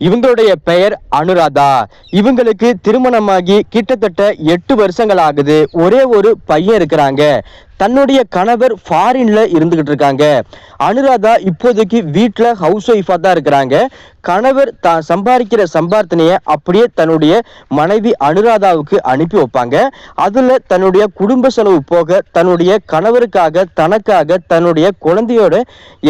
இவங்களுடைய பெயர் அனுராதா. இவங்களுக்கு திருமணமாகி கிட்டத்தட்ட எட்டு வருஷங்கள் ஆகுது ஒரே ஒரு பையன் இருக்கிறாங்க. தன்னுடைய கணவர் ஃபாரின்ல இருந்துகிட்டு இருக்காங்க. அனுராதா இப்போதைக்கு வீட்டில் ஹவுஸ் ஒய்ஃபாக தான் இருக்கிறாங்க. கணவர் தான் சம்பாதிக்கிற சம்பார்த்தனையை அப்படியே தன்னுடைய மனைவி அனுராதாவுக்கு அனுப்பி வைப்பாங்க. அதில் தன்னுடைய குடும்ப செலவு போக தன்னுடைய கணவருக்காக தனக்காக தன்னுடைய குழந்தையோட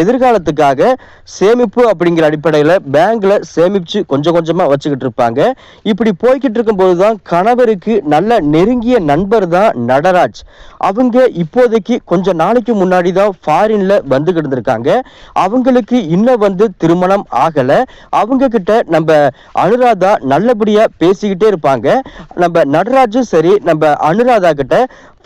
எதிர்காலத்துக்காக சேமிப்பு அப்படிங்கிற அடிப்படையில் பேங்க்ல சேமிச்சு கொஞ்சம் கொஞ்சமாக வச்சுக்கிட்டு இருப்பாங்க. இப்படி போய்கிட்டு இருக்கும்போது தான் கணவருக்கு நல்ல நெருங்கிய நண்பர் தான் நடராஜ். அவங்க இப்போதைக்கு கொஞ்ச நாளைக்கு முன்னாடி தான் ஃபாரின்ல வந்து கிடந்திருக்காங்க. அவங்களுக்கு இன்னும் வந்து திருமணம் ஆகல. அவங்க கிட்ட நம்ம அனுராதா நல்லபடியா பேசிக்கிட்டே இருப்பாங்க. நம்ம நடராஜும் சரி நம்ம அனுராதா கிட்ட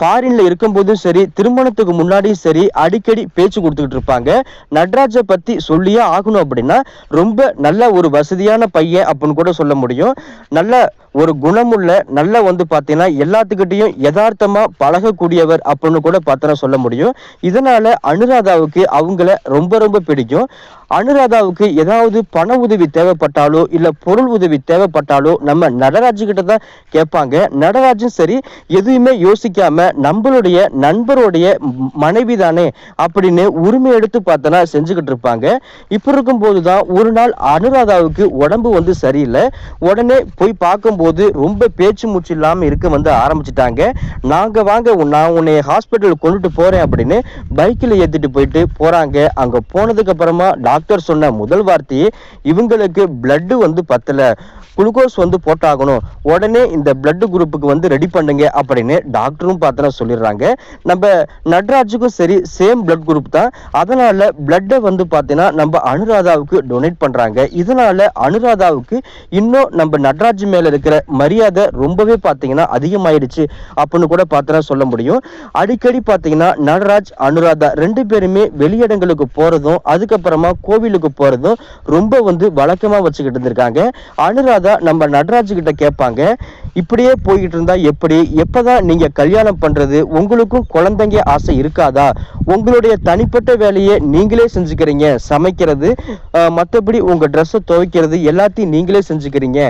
ஃபாரின்ல இருக்கும்போதும் சரி திருமணத்துக்கு முன்னாடியும் சரி அடிக்கடி பேச்சு கொடுத்துக்கிட்டு இருப்பாங்க. நட்ராஜை பத்தி சொல்லியே ஆகணும் அப்படின்னா ரொம்ப நல்ல ஒரு வசதியான பையன் அப்படின்னு கூட சொல்ல முடியும். நல்ல ஒரு குணமுள்ள நல்ல வந்து பார்த்தீங்கன்னா எல்லாத்துக்கிட்டையும் யதார்த்தமாக பழகக்கூடியவர் அப்படின்னு கூட பார்த்தோன்னா சொல்ல முடியும். இதனால அனுராதாவுக்கு அவங்கள ரொம்ப ரொம்ப பிடிக்கும். அனுராதாவுக்கு ஏதாவது பண உதவி தேவைப்பட்டாலோ இல்ல பொருள் உதவி தேவைப்பட்டாலோ நம்ம நடராஜ் கிட்ட தான் கேட்பாங்க. நடராஜும் சரி எதுவுமே யோசிக்காம நம்மளுடைய நண்பருடைய மனைவி தானே அப்படின்னு உரிமை எடுத்து பார்த்தனா செஞ்சுக்கிட்டு இருப்பாங்க. இப்படி இருக்கும்போது தான் ஒரு நாள் அனுராதாவுக்கு உடம்பு வந்து சரியில்லை. உடனே போய் பார்க்கும்போது ரொம்ப பேச்சு மூச்சு இல்லாமல் இருக்க வந்து ஆரம்பிச்சிட்டாங்க. நாங்க வாங்க நான் உன்னை ஹாஸ்பிட்டலுக்கு கொண்டுட்டு போறேன் அப்படின்னு பைக்கில் ஏற்றிட்டு போயிட்டு போறாங்க. அங்கே போனதுக்கு அப்புறமா டாக்டர் சொன்ன முதல் வார்த்தையே இவங்களுக்கு பிளட்டு வந்து பத்தல. குளுக்கோஸ் வந்து போட்டாகணும். உடனே இந்த பிளட் குரூப்புக்கு வந்து ரெடி பண்ணுங்க அப்படின்னு டாக்டரும் பார்த்தனா சொல்லிடுறாங்க. நம்ம நட்ராஜுக்கும் சரி சேம் பிளட் குரூப் தான். அதனால பிளட்டை வந்து பார்த்தீங்கன்னா நம்ம அனுராதாவுக்கு டொனேட் பண்ணுறாங்க இதனால அனுராதாவுக்கு இன்னும் நம்ம நட்ராஜ் மேலே இருக்கிற மரியாதை ரொம்பவே பார்த்தீங்கன்னா அதிகமாயிடுச்சு அப்படின்னு கூட பார்த்தனா சொல்ல முடியும். அடிக்கடி பார்த்தீங்கன்னா நடராஜ் அனுராதா ரெண்டு பேருமே வெளியிடங்களுக்கு போறதும் அதுக்கப்புறமா கோவிலுக்கு போறதும் ரொம்ப வந்து வழக்கமா வச்சுக்கிட்டு இருந்திருக்காங்க. அனுராதா நம்ம நடராஜ் கிட்ட கேட்பாங்க. இப்படியே போய்கிட்டு இருந்தா எப்படி? எப்பதான் நீங்க கல்யாணம் பண்றது? உங்களுக்கும் குழந்தைங்க ஆசை இருக்காதா? உங்களுடைய தனிப்பட்ட வேலையை நீங்களே செஞ்சுக்கிறீங்க சமைக்கிறது மற்றபடி உங்க ட்ரெஸ்ஸை துவைக்கிறது எல்லாத்தையும் நீங்களே செஞ்சுக்கிறீங்க.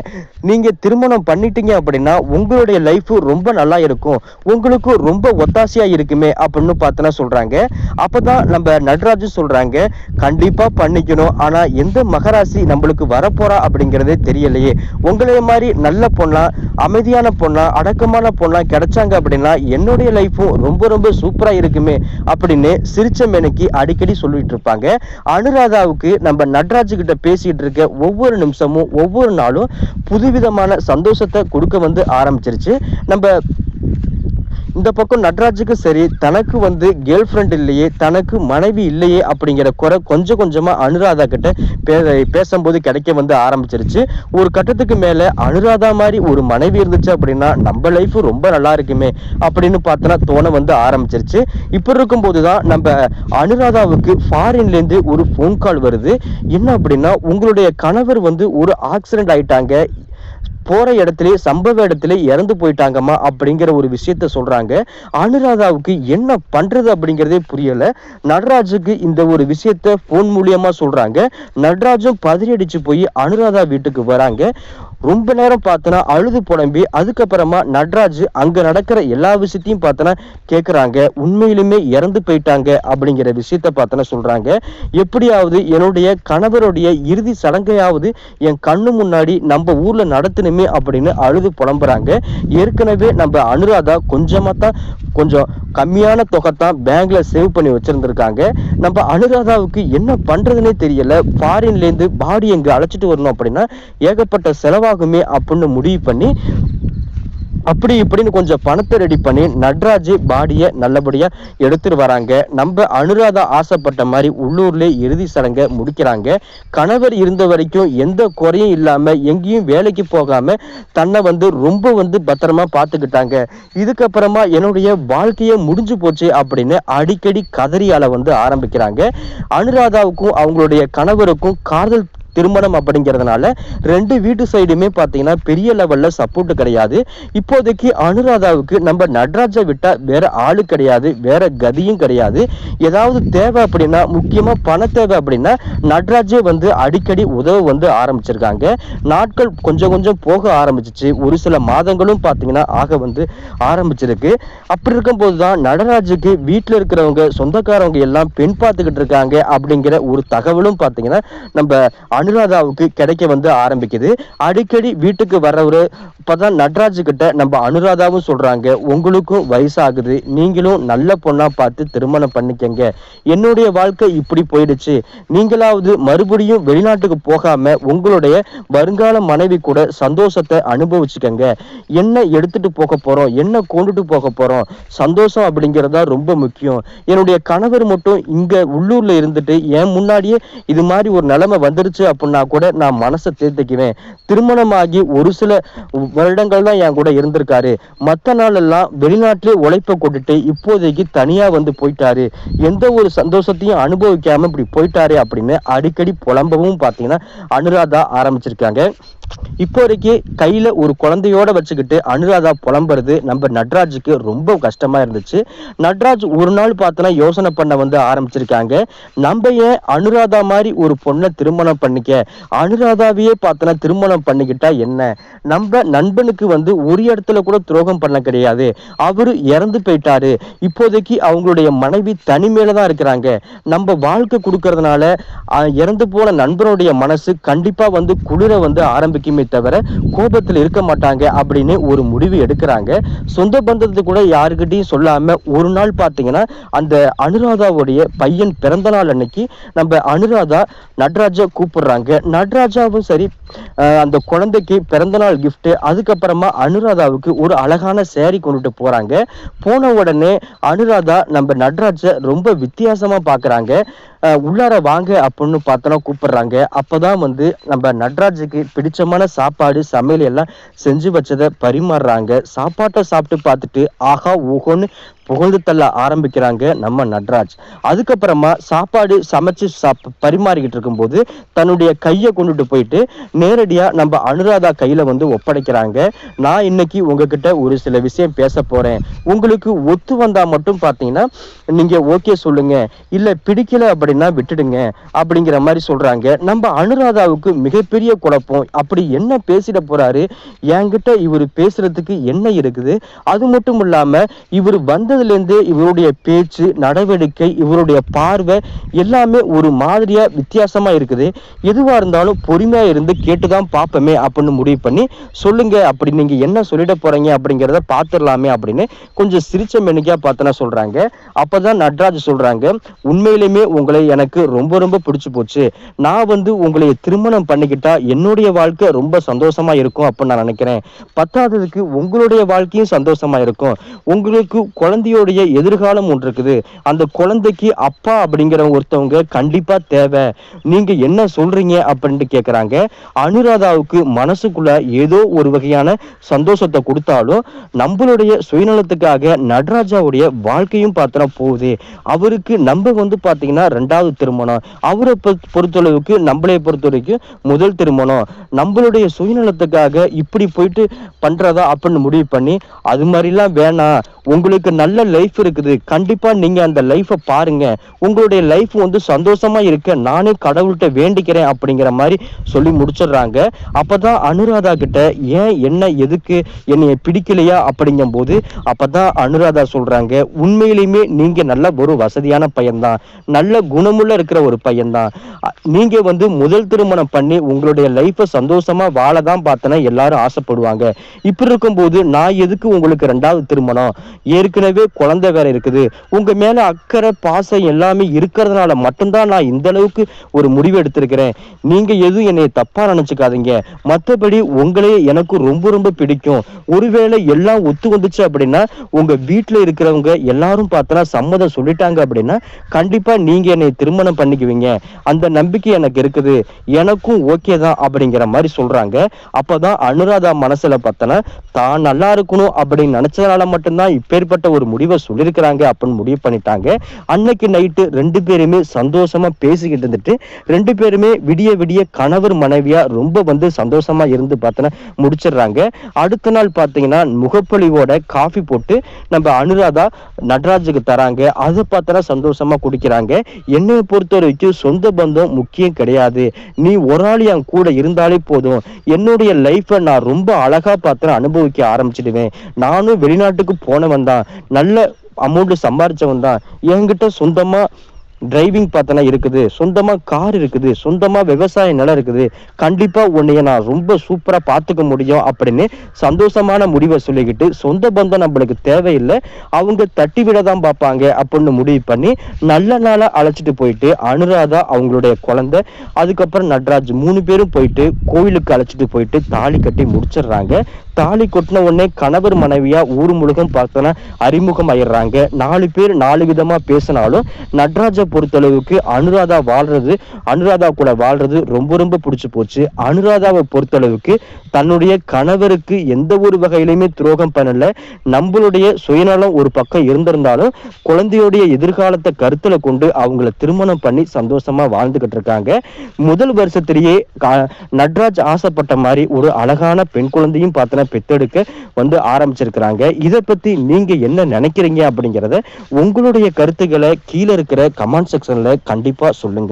நீங்க திருமணம் பண்ணிட்டீங்க அப்படின்னா உங்களுடைய லைஃப் ரொம்ப நல்லா இருக்கும். உங்களுக்கு ரொம்ப ஒத்தாசையா இருக்குமே அப்படின்னு பார்த்தனா சொல்றாங்க. அப்பதான் நம்ம நடராஜு சொல்றாங்க கண்டிப்பா பண்ணிக்கணும். ஆனா எந்த மகராசி நம்மளுக்கு வரப்போறா? அப்படிங்கறதே தெரியலையே. உங்களைய மாதிரி நல்ல பொண்ணா அமைதியான பொண்ணா அடக்கமான பொண்ணா கிடைச்சாங்க அப்படின்னா என்னுடைய லைஃப்பும் ரொம்ப ரொம்ப சூப்பரா இருக்குமே அப்படின்னு சிரிச்ச மேனைக்கு அடிக்கடி சொல்லிட்டு இருப்பாங்க. அனுராதாவுக்கு நம்ம நட்ராஜ் கிட்ட பேசிட்டு இருக்க ஒவ்வொரு நிமிஷமும் ஒவ்வொரு நாளும் புதுவிதமான சந்தோஷத்தை கொடுக்க வந்து ஆரம்பிச்சிருச்சு. நம்ம இந்த பக்கம் நட்ராஜுக்கு சரி தனக்கு வந்து கேர்ள் ஃப்ரெண்ட் இல்லையே தனக்கு மனைவி இல்லையே அப்படிங்கிற குறை கொஞ்சம் கொஞ்சமாக அனுராதா கிட்ட பே- பேசும்போது கிடைக்க வந்து ஆரம்பிச்சிருச்சு. ஒரு கட்டத்துக்கு மேலே அனுராதா மாதிரி ஒரு மனைவி இருந்துச்சு அப்படின்னா நம்ம லைஃப் ரொம்ப நல்லா இருக்குமே அப்படின்னு பார்த்தனா தோண வந்து ஆரம்பிச்சிருச்சு. இப்படி இருக்கும்போது தான் நம்ம அனுராதாவுக்கு ஃபாரின்லேருந்து ஒரு ஃபோன் கால் வருது. என்ன அப்படின்னா உங்களுடைய கணவர் வந்து ஒரு ஆக்சிடென்ட் ஆயிட்டாங்க. போற இடத்துல சம்பவ இடத்துல இறந்து போயிட்டாங்கம்மா அப்படிங்கிற ஒரு விஷயத்த சொல்றாங்க. அனுராதாவுக்கு என்ன பண்றது அப்படிங்கிறதே புரியல. நடராஜுக்கு இந்த ஒரு விஷயத்த போன் மூலியமா சொல்றாங்க. நடராஜும் பதறி அடிச்சு போய் அனுராதா வீட்டுக்கு வராங்க. ரொம்ப நேரம் பார்த்தனா அழுது புலம்பி அதுக்கப்புறமா நட்ராஜ் அங்க நடக்கிற எல்லா விஷயத்தையும் பார்த்தனா கேட்குறாங்க உண்மையிலுமே இறந்து போயிட்டாங்க அப்படிங்கிற விஷயத்த பார்த்தனா சொல்றாங்க. எப்படியாவது என்னுடைய கணவருடைய இறுதி சடங்கையாவது என் கண்ணு முன்னாடி நம்ம ஊர்ல வேணுமே அப்படின்னு அழுது புலம்புறாங்க. ஏற்கனவே நம்ம அனுராதா கொஞ்சமாக தான் கொஞ்சம் கம்மியான தொகை தான் பேங்க்ல சேவ் பண்ணி வச்சிருந்திருக்காங்க. நம்ம அனுராதாவுக்கு என்ன பண்றதுனே தெரியல. ஃபாரின்ல இருந்து பாடி எங்க அழைச்சிட்டு வரணும் அப்படின்னா ஏகப்பட்ட செலவாகுமே அப்படின்னு முடிவு பண்ணி அப்படி இப்படின்னு கொஞ்சம் பணத்தை ரெடி பண்ணி நட்ராஜ் பாடியை நல்லபடியா எடுத்துட்டு வராங்க. நம்ம அனுராதா ஆசைப்பட்ட மாதிரி உள்ளூர்ல இறுதி சடங்கை முடிக்கிறாங்க. கணவர் இருந்த வரைக்கும் எந்த குறையும் இல்லாம எங்கேயும் வேலைக்கு போகாம தன்னை வந்து ரொம்ப வந்து பத்திரமா பார்த்துக்கிட்டாங்க. இதுக்கப்புறமா என்னுடைய வாழ்க்கையே முடிஞ்சு போச்சு அப்படின்னு அடிக்கடி கதறியால வந்து ஆரம்பிக்கிறாங்க. அனுராதாவுக்கும் அவங்களுடைய கணவருக்கும் காதல் திருமணம் அப்படிங்கிறதுனால ரெண்டு வீட்டு சைடுமே பார்த்தீங்கன்னா பெரிய லெவல்ல சப்போர்ட் கிடையாது. இப்போதைக்கு அனுராதாவுக்கு நம்ம நடராஜை விட்டா வேற ஆளு கிடையாது வேற கதியும் கிடையாது. ஏதாவது தேவை அப்படின்னா முக்கியமா பண தேவை அப்படின்னா நடராஜே வந்து அடிக்கடி உதவ வந்து ஆரம்பிச்சிருக்காங்க. நாட்கள் கொஞ்சம் கொஞ்சம் போக ஆரம்பிச்சிச்சு. ஒரு சில மாதங்களும் பார்த்தீங்கன்னா ஆக வந்து ஆரம்பிச்சிருக்கு. அப்படி இருக்கும்போது தான் நடராஜுக்கு வீட்டில் இருக்கிறவங்க சொந்தக்காரவங்க எல்லாம் பெண் பார்த்துக்கிட்டு இருக்காங்க அப்படிங்கிற ஒரு தகவலும் பார்த்தீங்கன்னா நம்ம அனுராதாவுக்கு கிடைக்க வந்து ஆரம்பிக்குது. அடிக்கடி வீட்டுக்கு வர்றவர் இப்போதான் நட்ராஜ் கிட்ட நம்ம அனுராதாவும் சொல்றாங்க உங்களுக்கும் வயசாகுது நீங்களும் நல்ல பொண்ணா பார்த்து திருமணம் பண்ணிக்கங்க. என்னுடைய வாழ்க்கை இப்படி போயிடுச்சு. நீங்களாவது மறுபடியும் வெளிநாட்டுக்கு போகாம உங்களுடைய வருங்கால மனைவி கூட சந்தோஷத்தை அனுபவிச்சுக்கங்க. என்ன எடுத்துட்டு போக போறோம் என்ன கொண்டுட்டு போக போறோம் சந்தோஷம் அப்படிங்கிறதா ரொம்ப முக்கியம். என்னுடைய கணவர் மட்டும் இங்க உள்ளூர்ல இருந்துட்டு என் முன்னாடியே இது மாதிரி ஒரு நிலைமை வந்துருச்சு அப்படின்னா கூட நான் மனசை தேர்த்திக்குவேன் திருமணமாகி ஒரு சில வருடங்கள் தான் என் கூட இருந்திருக்காரு. மற்ற நாள் எல்லாம் வெளிநாட்டிலே உழைப்பை கொண்டுட்டு இப்போதைக்கு தனியா வந்து போயிட்டாரு. எந்த ஒரு சந்தோஷத்தையும் அனுபவிக்காம இப்படி போயிட்டாரு அப்படின்னு அடிக்கடி புலம்பவும் பார்த்தீங்கன்னா அனுராதா ஆரம்பிச்சிருக்காங்க. இப்போதைக்கு கையில ஒரு குழந்தையோட வச்சுக்கிட்டு அனுராதா புலம்புறது நம்ம நட்ராஜுக்கு ரொம்ப கஷ்டமா இருந்துச்சு. நட்ராஜ் ஒரு நாள் பார்த்தோன்னா யோசனை பண்ண வந்து ஆரம்பிச்சிருக்காங்க. நம்ம ஏன் அனுராதா மாதிரி ஒரு பொண்ணை திருமணம் பண்ணிக்க? அனுராதாவையே பார்த்தோன்னா திருமணம் பண்ணிக்கிட்டா என்ன? நம்ம நண்பனுக்கு வந்து ஒரு இடத்துல கூட துரோகம் பண்ண கிடையாது. அவரு இறந்து போயிட்டாரு. இப்போதைக்கு அவங்களுடைய மனைவி தனிமையில தான் இருக்கிறாங்க. நம்ம வாழ்க்கை கொடுக்கறதுனால இறந்து போன நண்பனுடைய மனசு கண்டிப்பா வந்து குளிர வந்து ஆரம்பிக்குமே தவிர கோபத்தில் இருக்க மாட்டாங்க அப்படின்னு ஒரு முடிவு எடுக்கிறாங்க. சொந்த பந்தத்தை கூட யாருக்கிட்டையும் சொல்லாம ஒரு நாள் பார்த்தீங்கன்னா அந்த அனுராதாவுடைய பையன் பிறந்த நாள் அன்னைக்கு நம்ம அனுராதா நட்ராஜா கூப்பிடுறாங்க. நட்ராஜாவும் சரி அந்த குழந்தைக்கு பிறந்தநாள் gift அதுக்கப்புறமா அனுராதாவுக்கு ஒரு அழகான சேரீ கொண்டுட்டு போறாங்க. போன உடனே அனுராதா நம்ம நட்ராஜை ரொம்ப வித்தியாசமா பாக்குறாங்க. உள்ளார வாங்க அப்படின்னு பார்த்தோன்னா கூப்பிடுறாங்க. அப்பதான் வந்து நம்ம நட்ராஜுக்கு பிடிச்சமான சாப்பாடு சமையல் எல்லாம் செஞ்சு வச்சதை பரிமாறுறாங்க. சாப்பாட்டை சாப்பிட்டு பார்த்துட்டு ஆஹா ஓஹோன்னு புகழ்ந்து தள்ள ஆரம்பிக்கிறாங்க நம்ம நட்ராஜ். அதுக்கப்புறமா சாப்பாடு சமைச்சு சாப் பரிமாறிக்கிட்டு இருக்கும்போது தன்னுடைய கையை கொண்டுட்டு போயிட்டு நேரடியா நம்ம அனுராதா கையில வந்து ஒப்படைக்கிறாங்க. நான் இன்னைக்கு உங்ககிட்ட ஒரு சில விஷயம் பேச போறேன். உங்களுக்கு ஒத்து வந்தா மட்டும் பார்த்தீங்கன்னா நீங்க ஓகே சொல்லுங்க. இல்ல பிடிக்கல அப்படின்னா விட்டுடுங்க அப்படிங்கிற மாதிரி சொல்றாங்க. நம்ம அனுராதாவுக்கு மிகப்பெரிய குழப்பம். அப்படி என்ன பேசிட போறாரு? என்கிட்ட இவர் பேசுறதுக்கு என்ன இருக்குது? அது மட்டும் இல்லாம இவர் வந்ததுலேருந்து இவருடைய பேச்சு நடவடிக்கை இவருடைய பார்வை எல்லாமே ஒரு மாதிரியா வித்தியாசமா இருக்குது. எதுவா இருந்தாலும் பொறுமையா இருந்து கேட்டுதான் பார்ப்போமே அப்படின்னு முடிவு பண்ணி சொல்லுங்க அப்படி நீங்க என்ன சொல்லிட போகிறீங்க அப்படிங்கிறத பார்த்துடலாமே அப்படின்னு கொஞ்சம் சிரிச்ச மெனுக்கியாக பார்த்தனா சொல்றாங்க. அப்பதான் நட்ராஜ் சொல்றாங்க உண்மையிலுமே உங்களை எனக்கு ரொம்ப ரொம்ப பிடிச்சி போச்சு. நான் வந்து உங்களை திருமணம் பண்ணிக்கிட்டா என்னுடைய வாழ்க்கை ரொம்ப சந்தோஷமா இருக்கும் அப்படின்னு நான் நினைக்கிறேன். பத்தாததுக்கு உங்களுடைய வாழ்க்கையும் சந்தோஷமா இருக்கும். உங்களுக்கு குழந்தை குழந்தையோடைய எதிர்காலம் ஒன்று இருக்குது அந்த குழந்தைக்கு அப்பா அப்படிங்கிற ஒருத்தவங்க கண்டிப்பா தேவை. நீங்க என்ன சொல்றீங்க அப்படின்ட்டு கேக்குறாங்க. அனுராதாவுக்கு மனசுக்குள்ள ஏதோ ஒரு வகையான சந்தோஷத்தை கொடுத்தாலும் நம்மளுடைய சுயநலத்துக்காக நடராஜாவுடைய வாழ்க்கையும் பார்த்தா போகுது. அவருக்கு நம்ம வந்து பாத்தீங்கன்னா ரெண்டாவது திருமணம். அவரை பொறுத்த- பொறுத்தளவுக்கு நம்மளை பொறுத்த வரைக்கும் முதல் திருமணம். நம்மளுடைய சுயநலத்துக்காக இப்படி போயிட்டு பண்றதா அப்படின்னு முடிவு பண்ணி அது மாதிரிலாம் வேணாம். உங்களுக்கு நல்ல லைஃப் இருக்குது. கண்டிப்பா நீங்க அந்த லைஃபை பாருங்க. உங்களுடைய லைஃப் வந்து சந்தோஷமா இருக்க நானே கடவுள்கிட்ட வேண்டிக்கிறேன் அப்படிங்கிற மாதிரி சொல்லி முடிச்சிடுறாங்க. அப்பதான் அனுராதா கிட்ட ஏன் என்ன எதுக்கு என்னைய பிடிக்கலையா? அப்படிங்கும் போது அப்பதான் அனுராதா சொல்றாங்க உண்மையிலுமே நீங்க நல்ல ஒரு வசதியான பையன்தான். நல்ல குணமுள்ள இருக்கிற ஒரு பையன்தான். நீங்க வந்து முதல் திருமணம் பண்ணி உங்களுடைய லைஃப்பை சந்தோஷமா வாழ தான் பார்த்தனா எல்லாரும் ஆசைப்படுவாங்க. இப்படி இருக்கும்போது நான் எதுக்கு உங்களுக்கு ரெண்டாவது திருமணம்? ஏற்கனவே குழந்தை வேற இருக்குது. உங்க மேல அக்கறை பாசம் எல்லாமே இருக்கிறதுனால மட்டும்தான் நான் இந்த அளவுக்கு ஒரு முடிவு எடுத்திருக்கிறேன். நீங்க எதுவும் என்னை தப்பா நினைச்சுக்காதீங்க. மற்றபடி உங்களே எனக்கு ரொம்ப ரொம்ப பிடிக்கும். ஒருவேளை எல்லாம் ஒத்து வந்துச்சு அப்படின்னா உங்க வீட்டில் இருக்கிறவங்க எல்லாரும் பார்த்தனா சம்மதம் சொல்லிட்டாங்க அப்படின்னா கண்டிப்பா நீங்க என்னை திருமணம் பண்ணிக்குவீங்க. அந்த நம்பிக்கை எனக்கு இருக்குது. எனக்கும் ஓகே தான் அப்படிங்கிற மாதிரி சொல்றாங்க. அப்பதான் அனுராதா மனசுல பார்த்தனா தான் நல்லா இருக்கணும் அப்படின்னு நினைச்சதுனால மட்டும்தான் இப்பேற்பட்ட ஒரு முடிவை சொல்லியிருக்கிறாங்க அப்படின்னு முடிவு பண்ணிட்டாங்க. அன்னைக்கு நைட்டு ரெண்டு பேருமே சந்தோஷமா பேசிக்கிட்டு இருந்துட்டு ரெண்டு பேருமே விடிய விடிய கணவர் மனைவியா ரொம்ப வந்து சந்தோஷமா இருந்து பார்த்தோன்னா முடிச்சிடுறாங்க. அடுத்த நாள் பார்த்தீங்கன்னா முகப்பொழிவோட காஃபி போட்டு நம்ம அனுராதா நடராஜுக்கு தராங்க. அதை பார்த்தனா சந்தோஷமா குடிக்கிறாங்க. என்னை பொறுத்த வரைக்கும் சொந்த பந்தம் முக்கியம் கிடையாது. நீ ஒரு ஆள் என் கூட இருந்தாலே போதும். என்னுடைய லைஃப்பை நான் ரொம்ப அழகா பார்த்து அனுபவிக்க ஆரம்பிச்சிடுவேன். நானும் வெளிநாட்டுக்கு போனவன் தான். நல்ல அமௌண்ட் சம்பாரிச்சவன் தான் என்கிட்ட சொந்தமா டிரைவிங் பார்த்தனா இருக்குது. சொந்தமாக கார் இருக்குது. சொந்தமாக விவசாய நிலம் இருக்குது. கண்டிப்பாக உன்னைய நான் ரொம்ப சூப்பராக பார்த்துக்க முடியும் அப்படின்னு சந்தோஷமான முடிவை சொல்லிக்கிட்டு சொந்த பந்தம் நம்மளுக்கு தேவையில்லை. அவங்க தட்டி விட தான் பார்ப்பாங்க அப்படின்னு முடிவு பண்ணி நல்ல நாளாக அழைச்சிட்டு போயிட்டு அனுராதா அவங்களுடைய குழந்தை அதுக்கப்புறம் நட்ராஜ் மூணு பேரும் போயிட்டு கோயிலுக்கு அழைச்சிட்டு போயிட்டு தாலி கட்டி முடிச்சிடுறாங்க. தாலி கொட்டின உடனே கணவர் மனைவியா ஊர் முழுக்கம் பார்த்தோன்னா அறிமுகம் ஆயிடுறாங்க நாலு பேர் நாலு விதமா பேசினாலும் நட்ராஜை பொறுத்தளவுக்கு அனுராதா வாழ்றது அனுராதா கூட வாழ்றது ரொம்ப ரொம்ப பிடிச்சி போச்சு. அனுராதாவை பொறுத்தளவுக்கு தன்னுடைய கணவருக்கு எந்த ஒரு வகையிலுமே துரோகம் பண்ணல. நம்மளுடைய சுயநலம் ஒரு பக்கம் இருந்திருந்தாலும் குழந்தையுடைய எதிர்காலத்தை கருத்துல கொண்டு அவங்கள திருமணம் பண்ணி சந்தோஷமா வாழ்ந்துகிட்டு இருக்காங்க. முதல் வருஷத்திலேயே நட்ராஜ் ஆசைப்பட்ட மாதிரி ஒரு அழகான பெண் குழந்தையும் பார்த்தனா பெத்தெடுக்க வந்து ஆரம்பிச்சிருக்கிறாங்க. இதை பத்தி நீங்க என்ன நினைக்கிறீங்க அப்படிங்கிறத உங்களுடைய கருத்துக்களை கீழே இருக்கிற கமெண்ட் செக்ஷனில் கண்டிப்பாக சொல்லுங்கள்